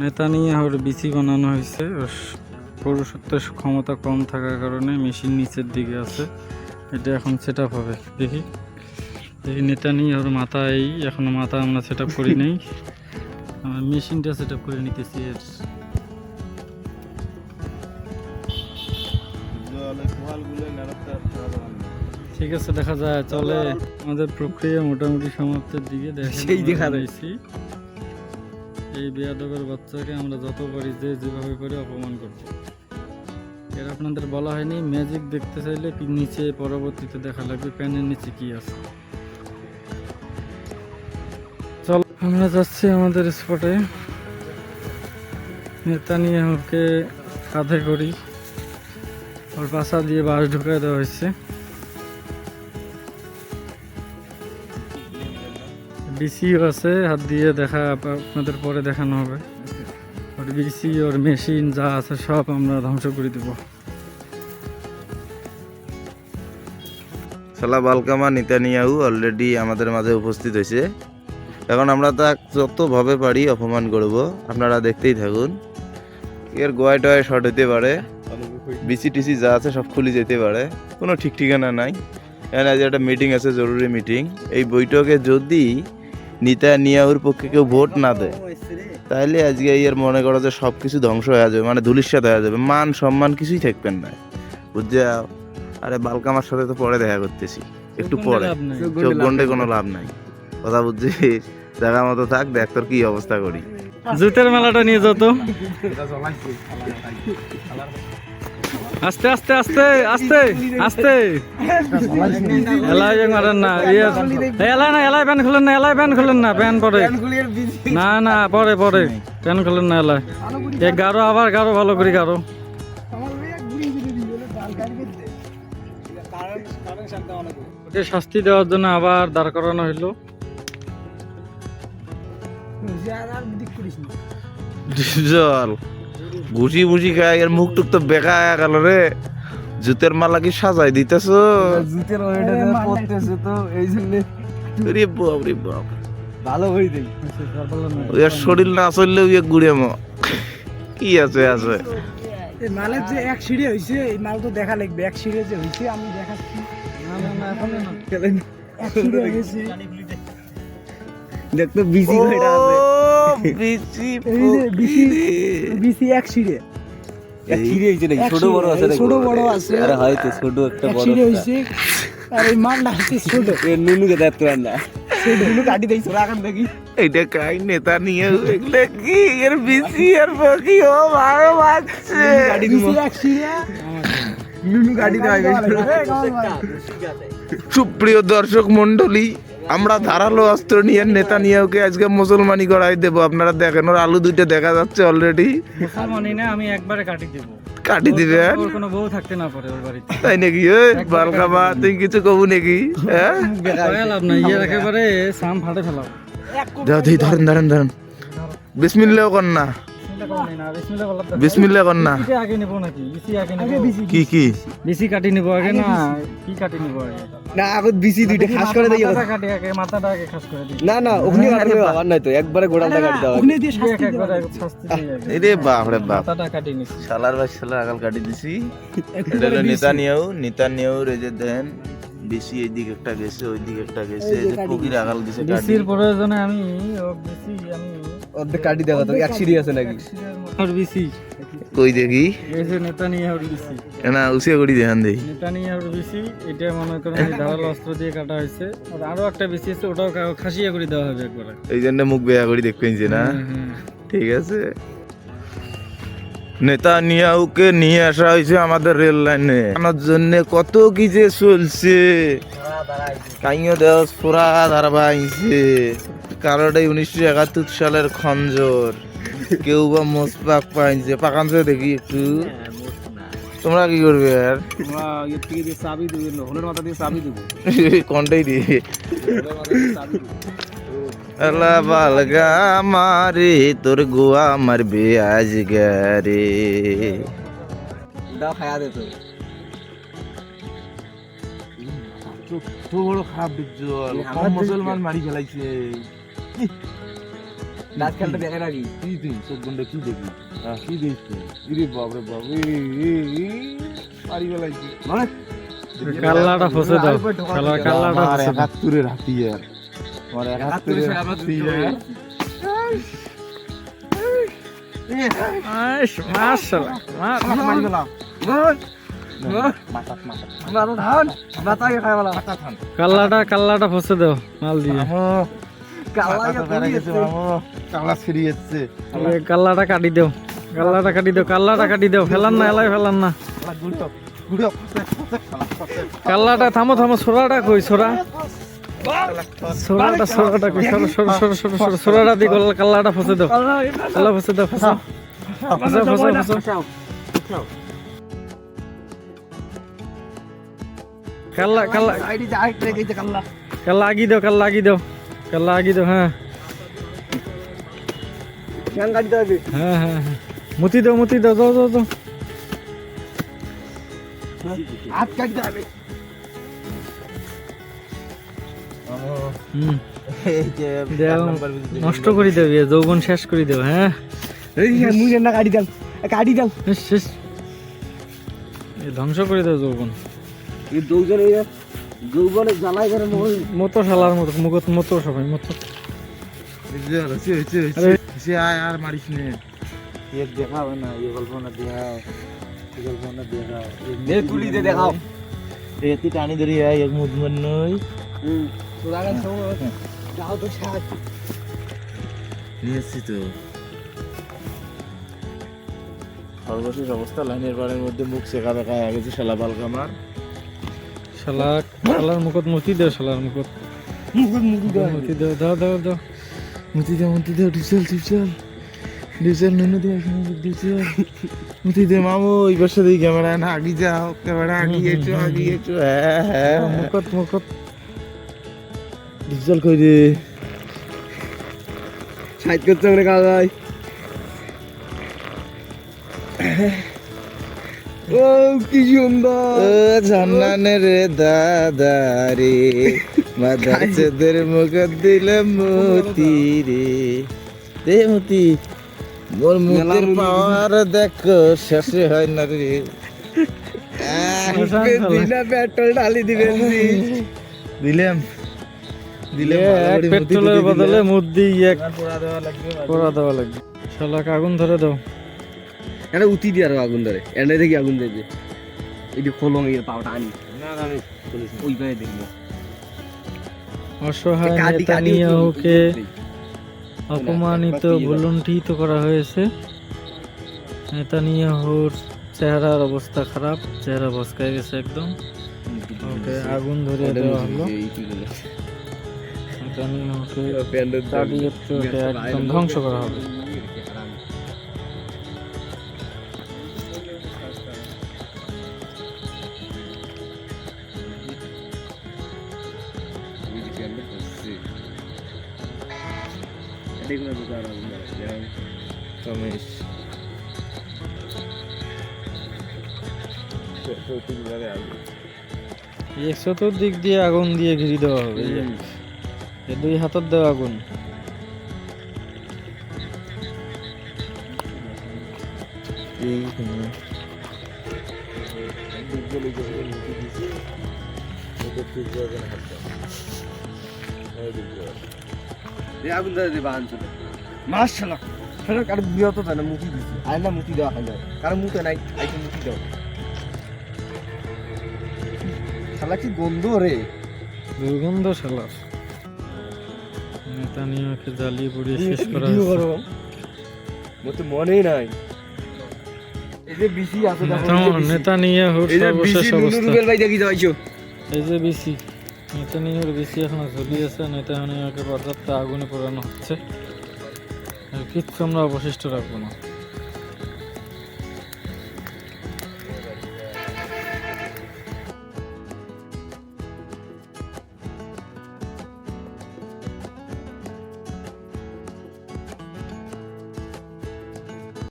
নেতানিয়াহুর বিসি বানানো হয়েছে। ওর পৌরসত্বের ক্ষমতা কম থাকার কারণে মেশিন নিচের দিকে আছে। এটা এখন সেট আপ হবে। দেখি। দেখি নেতানিয়াহুর মাথায় এখনও মাথা আমরা সেট আপ করি নাই। আমরা মেশিনটা সেট আপ করে নিতেছি এর। ঠিক আছে দেখা যায় চলে। আমাদের প্রক্রিয়া মোটামুটি সমাপ্তের দিকে। সেই দেখা যায়। রয়েছি। এই বেয়াদবের বাচ্চাকে আমরা যত পারি যে যেভাবে করে অপমান করব এর আপনাদের বলা হয়নি ম্যাজিক দেখতে চাইলে নিচে পরবর্তীতে দেখা লাগবে, প্যানের নিচে কি আছে। চল, আমরা যাচ্ছি আমাদের স্পটে নেতানিয়াহুকে কাঁধে করি। ওর পাশা দিয়ে বাস ঢুকাই দেওয়া হয়েছে। বিসিও আছে, হাত দিয়ে দেখা আপ- আপনাদের পরে দেখানো হবে। ওর বিসি ওর মেশিন যা আছে সব আমরা ধ্বংস করে দেবো। সালা বালকামা, নিতানিয়াহু অলরেডি আমাদের মাঝে উপস্থিত হয়েছে। এখন আমরা তা যতভাবে পারি অপমান করব, আপনারা দেখতেই থাকুন। এর গোয়ায় টয় শর্ট হতে পারে। বিসি টিসি যা আছে সব খুলে যেতে পারে। কোনো ঠিক ঠিকানা নাই। এখানে আজ একটা মিটিং আছে, জরুরি মিটিং এই বৈঠকে যদি নিতানিয়াহুর পক্ষে কেউ ভোট না দেয়। তাহলে আজকে ইয়ার মনে করো যে সব কিছু ধ্বংস হয়ে যাবে মানে ধুলিস্বাদ হয়ে যাবে মান সম্মান কিছুই থাকবেন না। বুঝছে? আরে বালকামার সাথে তো পরে দেখা করতেছি একটু পরে। চোখ গন্ডে কোনো লাভ নাই। কথা বুঝছিস? দেখা মতো থাক দেখ তোর কি অবস্থা করি। জুতের মেলাটা নিয়ে যেত আস্তে আস্তে আস্তে আস্তে আস্তে। এলাই মারেন না ইয়ে। এলাই না এলাই প্যান খুলেন না এলাই প্যান খুলেন না প্যান পরে। না না পরে পরে। প্যান খুলেন না এলাই। এ গারো আবার গারো ভালো করে গারো। ওকে শাস্তি দেওয়ার জন্য আবার দাঁড় করানো হইল। জল ঘুষি ঘুষি খায় এর মুখ টুক তো বেকা হয়ে গেল রে। জুতের মালা কি সাজাই দিতেছ? জুতের ওইটা পড়তেছে তো এই জন্য। রে বাপ রে বাপ। ভালো হয়ে দেই ওর শরীর না চললে ওই গুড়ে ম। কি আছে আছে। এই মালের যে এক সিঁড়ি হয়েছে এই মাল তো দেখা লাগবে। এক সিঁড়ি যে হয়েছে আমি দেখাচ্ছি। এক সিঁড়ি হয়েছে দেখ তো বিসি কয়টা আছে। ও, বিচি এই বিসি বিসি এক ছোট বড় আছে ছোট বড় আছে। আরে হয়তো ছোট একটা বড় সিঁড়ি একটা। হয়েছে। আর এই মালটা হচ্ছে ছোট। এ নুনুকে দেখতে পার না নুনু কাটি দেই ছোড়া কান দেখি। এইটা কাই নেতা নিয়ে এগুলো কি? এর বিচি আর ও ভালো গাড়ি বিসি নুনু গাড়ি। সুপ্রিয় দর্শক মন্ডলী আমরা ধারালো অস্ত্র নিয়ে নেতা নিয়েওকে আজকে মুসলমানি করাই দেবো। আপনারা দেখেন ওর আলু দুইটা দেখা যাচ্ছে অলরেডি মুসলমানি না আমি একবারে কাটি দেবো। কাটি দিবেন? ওর কোনো বউ থাকতে না পারে ওর বাড়িতে। তাই নাকি? ওই তুই কিছু কবু নাকি? হ্যাঁ? কয়ে লাভ নাই ইয়ে একেবারে সাম ফাটে ফেলাও। দিই ধরেন ধরেন ধরেন। বিসমিল্লাহ কর না। বিসমিল্লাহ করো না, বিসমিল্লাহ করলে তো- বিসমিল্লাহ কর না। বিসি আগে নিবো নাকি? বিসি আগে আগে নিবো বিসি। কি কি? বিসি কাটি নিবো আগে না? কি কাটি নিবো আগে? না আগত বিসি দুইটা খাস করে দেই মাথাটা কাটি আগে মাথাটা আগে খাস করে দিই। না না ওখানে কাটলে আবার নাই তো একবারে গোড়ালটা কাটি দাও ওখানে দিয়ে শাস্তি একবারে শাস্তি দিই আগে। বাপ রে বাপ। মাথাটা কাটি নিছি। শালার ভাই আগাল কাটি দিছি। এটা হলো বিসি। নেতা নিয়েও নেতা যে দেন বেশি এই দিকে একটা গেছে ওই দিকে একটা গেছে এই যে আগাল দিছে। কাটি। প্রয়োজনে আমি ও বিসি আমি অর্ধেক কাটি দেওয়া তো এক সিঁড়ি আছে নাকি? ওর বিসি কই দেখি? যে নেতা নিয়ে বিসি। না উসিয়া করি দেখান দেই। নেতা নিয়ে বিসি এটা মনে করেন এই ধারালো অস্ত্র দিয়ে কাটা হয়েছে। আর আরও একটা বিসি আছে ওটাও খাসিয়া করে দেওয়া হবে একবারে। এই জন্য মুখ বেয়া করি দেখবেনছি না? হ্যাঁ, হ্যাঁ। ঠিক আছে। নিয়ে আসা হয়েছে আমাদের রেল লাইনে। আনার জন্য কত কি যে চলছে। কাইও দেওয়া সোরা ধারবা আইছে কারোটাই উনিশশো একাত্তর সালের খঞ্জর। কেউ বা মোসপাক পাইছে পাকানছে দেখি একটু। তোমরা কি করবে আর? আমরা এর থেকে দিয়ে চাবি হলের মাথা দিয়ে চাবি দেবো। কন্টাই দিয়ে। আল্লাহ বালগা মারে তোর গোয়া মারবে আজ গারে দাও খায়া দে তো তো বড় খারাপ বিজ্জল মুসলমান মারি ফেলাইছে। লাস্ট খেলটা দেখে নাকি কি? তুই চোখ বন্ধ কি দেখবি? হ্যাঁ, কি ইরে পারি বেলাইছি মানে? কাল্লাটা ফসে দাও। কাল্লা কাল্লাটা আমার ফসে দাও। একাত্তরের হাতিয়ার আমার একাত্তরের সে আমরা যুদ্ধ আইস মাশাআল্লাহ মার মারি গেলাম মাথাত মাথাত আমরা তো ধান বাতাই খাই গেলাম মাথা থান কাল্লাটা কাল্লাটা ফসে দাও মাল দিয়ে। কালা ছিড়ি যাচ্ছে। কাল্লাটা কাটি দাও। কাল্লাটা কাটি দাও কাল্লাটা কাটি দাও। ফেলান না এলাই ফেলান না। কাল্লাটা থামো থামো সোরাটা কই সোরা? সোরাটা সোরাটা কই সরো সরো সরো সরো সরো সোরাটা দি গল কাল্লাটা ফসে দাও। কাল্লা ফসে দাও ফসা ফসা ফসা ফসা কাল্লা কাল্লা আইডি যাই রেখে কাল্লা। কাল্লা আগি দাও কাল্লা আগি দাও। কাল্লা আগি দাও হ্যাঁ কেন গাড়িতে হবে হ্যাঁ হ্যাঁ হ্যাঁ মুতি দাও মুতি দাও হাত দেও এক নাম্বার বিজলি নষ্ট করে দেও ইয়ে যৌবন শেষ করে দেও হ্যাঁ এই মুই না গাড়ি দেন গাড়ি দেন শেষ ধ্বংস করে দেও যৌবন এই এই জ্বালাই করে মতো শালার মতো মুখত মতো সবাই মতো। আয় আর মারিস নে। এক দেখাও না এই গল্প না দেখাও এই গল্প না দেখাও দে তুলি দে দেখাও। রেতি টানি ধরি আয় এক মুদমন নই। হুম তোরা গান যাও তো সাথ নিয়েছি তো। সর্বশেষ অবস্থা লাইনের বাড়ির মধ্যে মুখ শেখা দেখা হয়ে গেছে শালা বালকামার শালা শালার মুখত মুতি দেও শালার মুখত মুখ মুখ মুতি দেও দাও দাও দাও। মুতি দে মুতি দে ডিজেল ডিজেল। ডিজেল নুনু দে ডিজেল। মুতি দে মামু এই বসে দিই ক্যামেরা না আগি যাও ক্যামেরা আগিয়ে চো আগিয়ে চো হ্যাঁ হ্যাঁ। মুখত মুখত ডিজেল কই দে সাইড করতে আমরা কালাই ও কি সুন্দর। ও জান্নানে রে দাদা রে মাদারচোদের মুখ দিলাম মতি রে দে মতি মোর মুখের পাওয়ার দেখো শেষে হয় না রে। বিনা পেট্রোল ঢালি দিবেন দিলাম। করে মুতি পেট্রোলের বদলে। মুদ দিয়ে পোড়া দেওয়া লাগবে পোড়া দেওয়া লাগবে শালাকে আগুন ধরে দাও। এটা উতি দিয়ে আর আগুন ধরে এনে দেখি আগুন এটি খোলং এর পাওটা আনি। দেখব অসহায় অপমানিত ভুলুণ্ঠিত করা হয়েছে। নেতানিয়াহুর চেহারার অবস্থা খারাপ। চেহারা ভস্কায় গেছে একদম। ওকে আগুন ধরিয়ে দেওয়া হলো। নেতানিয়াহুকে একদম ধ্বংস করা হবে। রমেশ এই চতুর্দিক দিয়ে আগুন দিয়ে ঘিরে দেওয়া হবে। এই দুই হাতত দেওয়া আগুন আগুন ধরে দেবে আনছিল মাশাআল্লাহ। সেটা কারও বিয়ে তো না মুতি দিছি। আর না মুতি দেওয়া খাই কারও মুতে নাই আইতে মুতি দাও। শালা কি গন্ধ রে। দুর্গন্ধ শালার নেতানিয়াহুকে জ্বালিয়ে পুড়িয়ে শেষ করা ভিডিও হয়েছে। তো মনেই নাই। এই যে বিসি আছে নেতা- বিসি। নেতানিয়াহুর এই যে বিসি নুনু ভাই দেখি যাইছো এই যে বিসি। নেতানিয়াহুর বেশি এখনও ঝুলিয়েছে নেতানিয়াহুকে পর্যাপ্ত আগুনে পোড়ানো হচ্ছে। কিচ্ছু আমরা অবশিষ্ট রাখব না।